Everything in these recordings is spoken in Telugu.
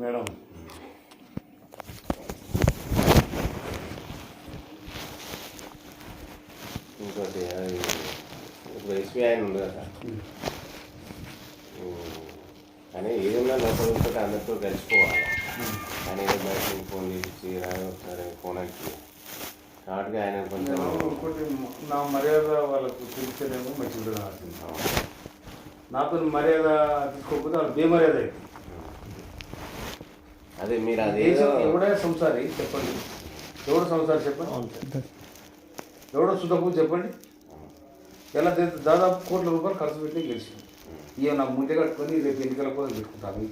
మేడం. ఇంకోటి ఇప్పుడు ఎస్బీఐ ఉంది కదా. కానీ ఏదైనా లోపల ఉంటే అందరితో కలిసిపోవాలి. కానీ ఏదో బయట నుంచి ఫోన్ చేసి ఒకసారి ఫోన్ వచ్చి కాబట్టి ఆయన కొంచెం నా మర్యాద వాళ్ళకు తెలిస్తేనేమో మంచిగా ఉంటుంది నాతో మర్యాద తీసుకోకపోతే వాళ్ళు బేమర్యాద అవుతుంది అదే మీరు అది ఎవడే సంసారి? చెప్పండి. ఎవడు సంసారి చెప్పండి? ఎవడో సుధకు చెప్పండి? ఎలా దాదాపు కోట్ల రూపాయలు ఖర్చు పెట్టి గెలిచి ఇక నాకు ముందే కట్టుకొని రేపు ఎన్నికల కోసం పెట్టుకుంటాను.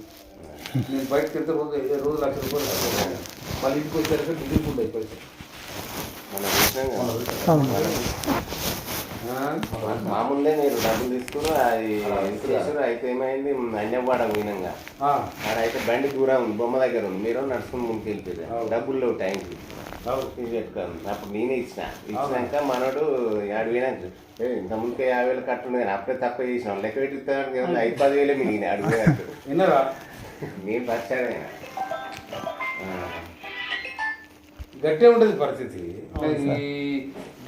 నేను బయటకు వెళ్తే రోజు రోజు లక్ష రూపాయలు. మళ్ళీ ఇంటికి ఢిల్లీకి ఉంటాయి పైసలు. మన విషయం ఆ? మామూలుగా మీరు డబ్బులు తీసుకుని అది చేసారు అయితే ఏమైంది అన్యవాడ మీనంగా ఆ, ఆడ అయితే బండి దూరం ఉంది బొమ్మ దగ్గర ఉంది. మీరు నడుచుకుని ముందుకు వెళ్ళిపోయారు. డబ్బులు లేవు టైంకి పెట్టుకోను అప్పుడు నేనే ఇచ్చిన. ఇచ్చినాక మనోడు యాడ్ పోయినాక "ఏ, ఇంత ముందుకే యాభై వేలు కట్టుండే కానీ అప్పుడే తక్కువ చేసిన. లెక్క పెట్టిస్తాను ఐదు పది వేలే మిగిలిన అడిగినట్టు విన్నారా? నేను పరిచయం గట్టే ఉండేది పరిస్థితి.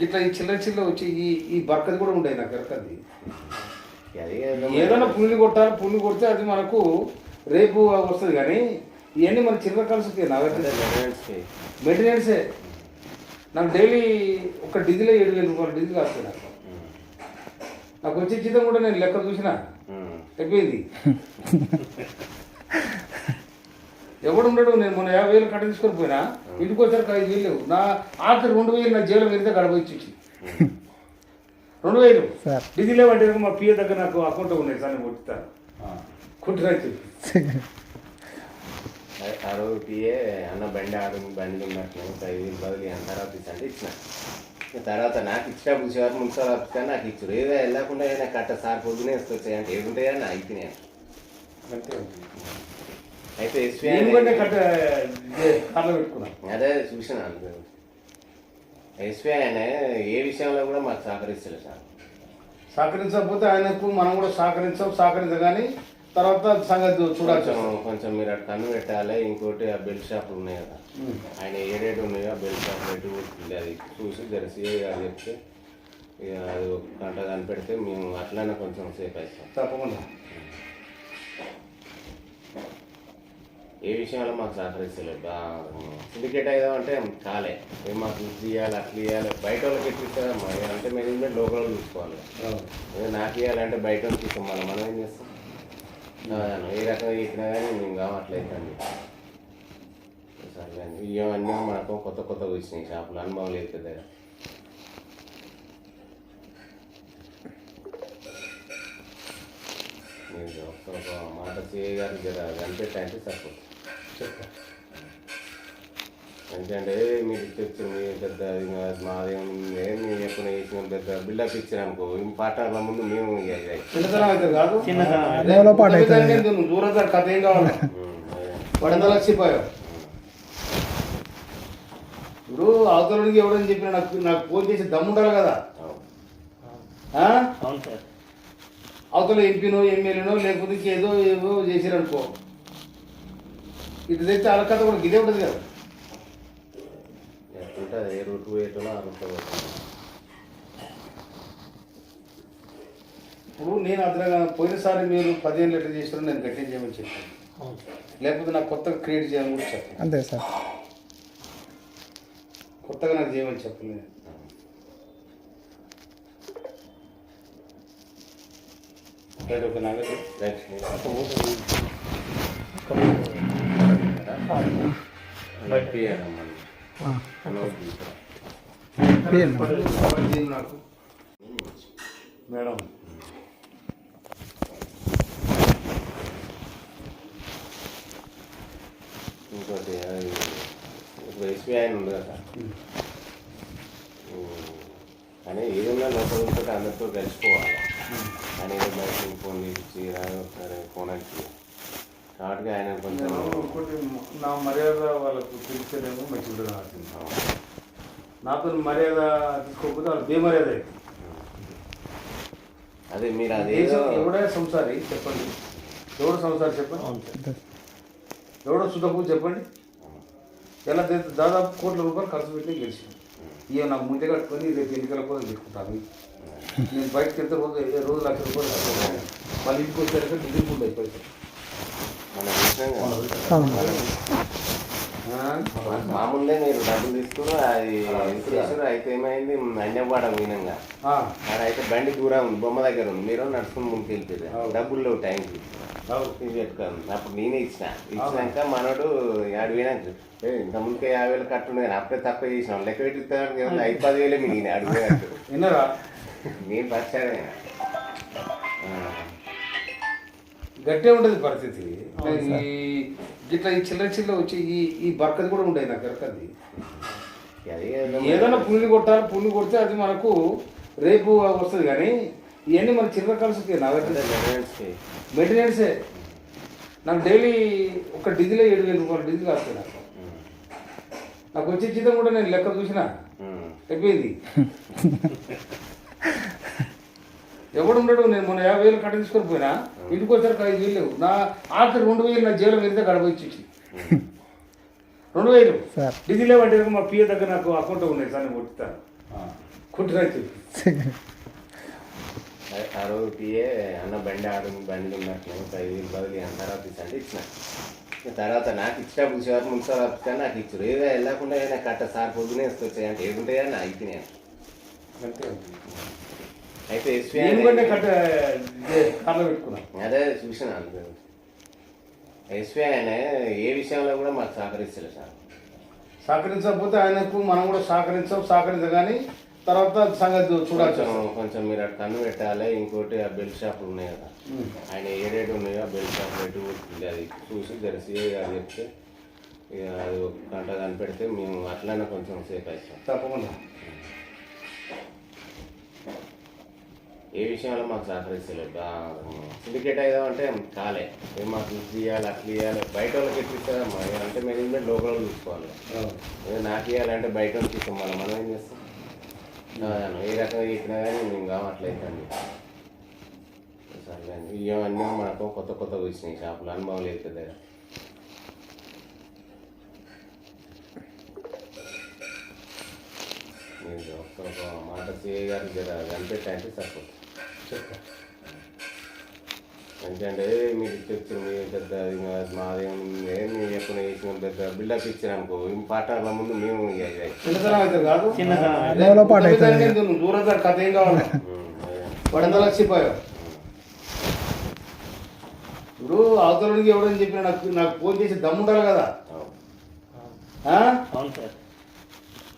ఈ గిట్ల ఈ చిల్లర చిల్లర వచ్చి ఈ ఈ బర్కది కూడా ఉండేది నాకు ఎరకది అది ఏదైనా పుల్లి కొట్టాలి పుల్లి కొడితే అది మనకు రేపు వస్తుంది కానీ ఇవన్నీ మన చిల్లర కలిసి మెయింటెనెన్సే నాకు డైలీ ఒక డీజిలే ఏడు వేల రూపాయలు డీజిల్ వస్తుంది నాకు. నాకు వచ్చే జీతం కూడా నేను లెక్క చూసిన. అయిపోయింది. ఎవడు ఉండడు నేను మొన్న యాభై వేలు కట్ట తీసుకొని పోయినా ఇంటికి వచ్చాక ఐదు వేలు లేవు. నా ఆఖరి రెండు వేలు నా జైలు వెళ్తే గడపచ్చి రెండు వేలు. సార్. డీజిల్ ఏమంటే మా పిఏ దగ్గర నాకు అకౌంట్ ఉన్నాయి సార్ నేను కొట్టుతాను. కుట్టినా ఆ రోజు పిఏ అన్న బండి ఆడు బండి ఉన్నట్లు ఐదు వేలు బదులు తర్వాత ఇచ్చి అంటే ఇచ్చిన. తర్వాత నాకు ఇచ్చినప్పుడు చివరి మున్సిపల్ ఆఫీస్ నాకు ఇచ్చారు ఏదో వెళ్ళకుండా ఏదైనా కట్ట సార్ పొద్దునే వస్తాయి అంటే ఏది ఉంటాయా నా అయితే అంతే అయితే ఎస్బీఐ కట్ట పెట్టుకున్నాను అదే చూసిన ఎస్బీఐ అనే ఏ విషయంలో కూడా మాకు సహకరిస్తలేదు సార్. సహకరించకపోతే ఆయనకు మనం కూడా సహకరించాం సహకరించగానే తర్వాత సంగతి చూడాల్సి కొంచెం. కొంచెం మీరు అటు కన్ను పెట్టాలి ఇంకోటి ఆ బెల్ట్ షాపులు ఉన్నాయి కదా. ఆయన ఏడేడు ఉన్నాయో ఆ బెల్ట్ షాప్ ఉంటుంది అది చూసి తెలిసి అది చెప్తే ఇక అది ఒక గంట కనిపెడితే మేము అట్లానే కొంచెం సేఫ్ అవుతాం తప్పకుండా. ఏ విషయంలో మాకు సహకరిస్తలేదు. సిండికేట్ అయ్యామంటే కాలే. ఏ మాకు ఇది చేయాలి అట్లా ఇవ్వాలి బయట వాళ్ళకి ఎట్లిస్తారా అంటే మేనేజ్మెంట్ లోకల్ చూసుకోవాలి. అవును. ఏదో నాకు ఇవ్వాలంటే బయట వాళ్ళకి ఇస్తాం. మళ్ళీ మనం ఏం చేస్తాం? ఏ రకంగా ఇచ్చినా కానీ మేము కావట్లేదండి సరే అండి ఇవన్నీ మనకు కొత్త కొత్త వచ్చినాయి షాపులు. అనుభవం లేదు పెద్దగా. మీరు ఒక్క ఒక మాట చేయగారు జర కనిపెట్టంటే సరిపోతుంది. చెప్తా ఎందుకంటే మీరు తెచ్చిన మీ పెద్ద ఇది కాదు, మాదేం ఏం మేము ఎప్పుడు చేసిన పెద్ద బిల్డప్ ఇచ్చారు అనుకో ఈ పాటల ముందు మేము దూరం కథ ఏం కావాలి. వాడు లక్షిపోయావు ఇప్పుడు అవతలకి ఎవడని చెప్పిన నాకు నాకు ఫోన్ చేసి దమ్ముండాలి కదా. అవును. ఆ? అవును సార్. అవతల ఎంపీనో ఎమ్మెల్యేనో లేకపోతే ఏదో ఏదో చేసిరనుకో. ఇటు తెస్తే వాళ్ళ కథ కూడా ఇదే ఉంటుంది కదా. ఏ ఇప్పుడు నేను అతను పోయినసారి మీరు పదిహేను లీటర్ చేసిన నేను గట్టిగా చేయమని చెప్పాను. లేకపోతే నాకు కొత్తగా క్రియేట్ చేయాలని కూడా చెప్పాను అంతే సార్. కొత్తగా నాకు చేయమని చెప్పలేదు రైట్ ఓకే నాగటి రైట్. మేడం ఇంకోటి అది ఇప్పుడు ఎస్బీఐ ఉంది కదా ఉమ్, కానీ ఏదైనా లోపల ఉంటే అందరితో కలిసిపోవాలి కానీ ఏదో బయట నుంచి ఫోన్ చేసి ఒకసారి ఫోన్ వచ్చి కాబట్టి ఆయన కొంచెం ఇంకోటి నా మర్యాద వాళ్ళకు తెలిస్తేనేమో మంచిగా నాతో మర్యాద తీసుకోకపోతే వాళ్ళు బేమర్యాద అవుతుంది అదే మీరు అది ఎవడే సంసారి చెప్పండి. ఎవడు సంసారి చెప్పండి. ఎవడో సుధకు చెప్పండి. ఎలా దాదాపు కోట్ల రూపాయలు ఖర్చు పెట్టి గెలిచింది ఇక నాకు ముందే కట్టుకొని రేపు ఎన్నికల కోసం పెట్టుకుంటాను. నేను బయటకు వెళ్తే రోజు రోజు లక్ష రూపాయలు. మళ్ళీ ఇంటికి వచ్చాక డీజిల్ ఫుడ్ అయిపోయింది మనం చూసినాం కదా. మామూలుగా మీరు డబ్బులు తీసుకుని అది చేసారు అయితే ఏమైంది? అన్యవాడ అక్కడ అయితే బండి దూరం ఉంది బొమ్మ దగ్గర ఉంది. మీరు నడుచుకుని ముందుకు వెళ్ళిపోయారు డబ్బులు లేవు టైంకి పెట్టుకోను అప్పుడు నేనే ఇచ్చిన. ఇచ్చినాక మనోడు ఆడు "ఏ, ఇంత ముందుకే యాభై వేలు కట్టుండే కానీ అప్పుడే తక్కువ చేసినాం. లెక్క పెట్టి ఐదు పది వేలే మిగిలిన అడుగుయాడు విన్నారా? నేను పరిచయం గట్టే ఉండదు పరిస్థితి. ఈ ఇట్లా ఈ చిల్లర చిల్లర వచ్చి ఈ ఈ బర్కది కూడా ఉండేది నాకు ఎరకది ఏదైనా పుల్లి కొట్టాలి పుల్లి కొడితే అది మనకు రేపు వస్తుంది కానీ ఇవన్నీ మన చిల్లర కలిసి నా మెయింటెనెన్సే. నాకు డైలీ ఒక డీజిలే ఏడు వేల రూపాయలు డీజిల్ వస్తాయి నాకు. నాకు వచ్చే జీతం కూడా నేను లెక్క చూసిన. అయిపోయింది. ఎవడు ఉండడు నేను మొన్న యాభై వేలు కట్ట తీసుకొని పోయినా. ఇంటికి వచ్చారు ఐదు వేలు లేవు. నా ఆఖరి రెండు వేలు నా జైలు వెళ్తే గడప ఇచ్చి రెండు వేలు. సార్. డీజిల్ ఏమంటే మా పిఏ దగ్గర నాకు అకౌంట్ ఉన్నాయి సార్ నేను కొట్టుతాను. కుట్టినా చెప్పి. ఆ రోజు పిఏ అన్న బండి ఆడు బండి ఉన్నట్లు ఒక ఐదు వేలు బదులు అని తర్వాత ఇచ్చిన. ఇక తర్వాత నాకు ఇచ్చిన పులిసేవారు మున్సిపల్ ఆఫీస్ నాకు ఇచ్చారు. ఏదో వెళ్ళకుండా ఏదైనా కట్ట సార్ పొద్దునే వచ్చాయి అంటే ఏముంటాయా నా అయిపోయినాయి అంతే. అయితే పెట్టుకున్నా. అదే చూసిన ఎస్పీ ఆయన ఏ విషయంలో కూడా మాకు సహకరిస్తలేదు సార్. సహకరించకపోతే ఆయనకు మనం కూడా సహకరించాం సహకరించగాని తర్వాత సంగతి చూడాల్సి కొంచెం మీరు అటు కన్ను పెట్టాలి ఇంకోటి ఆ బెల్ట్ షాపులు ఉన్నాయి కదా. ఆయన ఏ రేటు ఉన్నాయో ఆ బెల్ట్ షాప్ రేటు. అది చూసి జరిసి అది చెప్తే ఇక అది ఒక గంట కనిపెడితే మేము అట్లనే కొంచెం సేఫ్ అవుతాం తప్పకుండా. ఏ విషయంలో మాకు సహకరిస్తలేదు సిండికేట్ అయ్యామంటే కాలే. ఏ మాకు ఇది ఇవ్వాలి అట్లా ఇవ్వాలి బయట వాళ్ళకి ఎట్లా ఇస్తారమ్మా అంటే మేనేజ్మెంట్ లోకల్ వాళ్ళు చూసుకోవాలి. నాకు ఇవ్వాలంటే బయట వాళ్ళకి ఇస్తాం. మనం ఏం చేస్తాం? ఏ రకంగా చెప్పినా కానీ మేము కావట్లేదండి సరే ఇవన్నీ మనకు కొత్త కొత్త వచ్చినాయి. షాపులు అనుభవం లేదు కదా ఒక్క ఒక మాట సిఏ గారు జర కనిపెట్టంటే సరిపోతుంది. చెప్పు. ఎందుకంటే మీరు మీరు పెద్ద మాదేం ఏం మేము ఎప్పుడు వేసిన పెద్ద బిల్డప్ ఇచ్చారు అనుకో ఈ పాఠాల ముందు మేము దూరం దాకా కథ ఏం కావాలి? ఉమ్, అదే. వాడు ఎంత లక్షిపోయావు ఇప్పుడు అవతలకి ఎవడని చెప్పిన నాకు నాకు ఫోన్ చేసి దమ్ముండాలి కదా. సార్.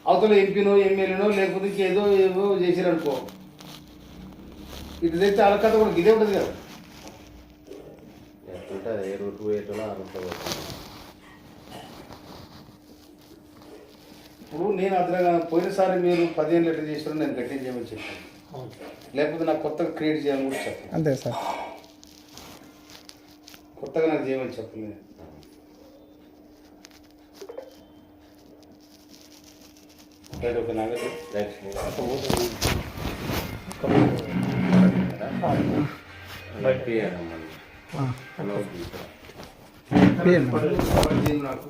అవతల ఎంపీనో ఎమ్మెల్యేనో లేకపోతే ఏదో ఏదో చేసిరనుకో. ఇటు తెస్తే వాళ్ళ కథ కూడా ఇదే ఉంటుంది కదా. ఎట్లుంటుంది? ఏ రూట్ పోయేటోలో ఇప్పుడు నేను అదనంగా పోయినసారి మీరు పదిహేను లీటర్ చేసిన నేను గట్టి చేయమని చెప్పాను. లేకపోతే నాకు కొత్తగా క్రియేట్ చేయాలని కూడా చెప్పాను అంతే సార్. కొత్తగా నాకు చేయమని చెప్పలేదు రైట్ ఓకే నాగటి నెక్స్ట్ ఆ, అన్న పిఎన్ నాకు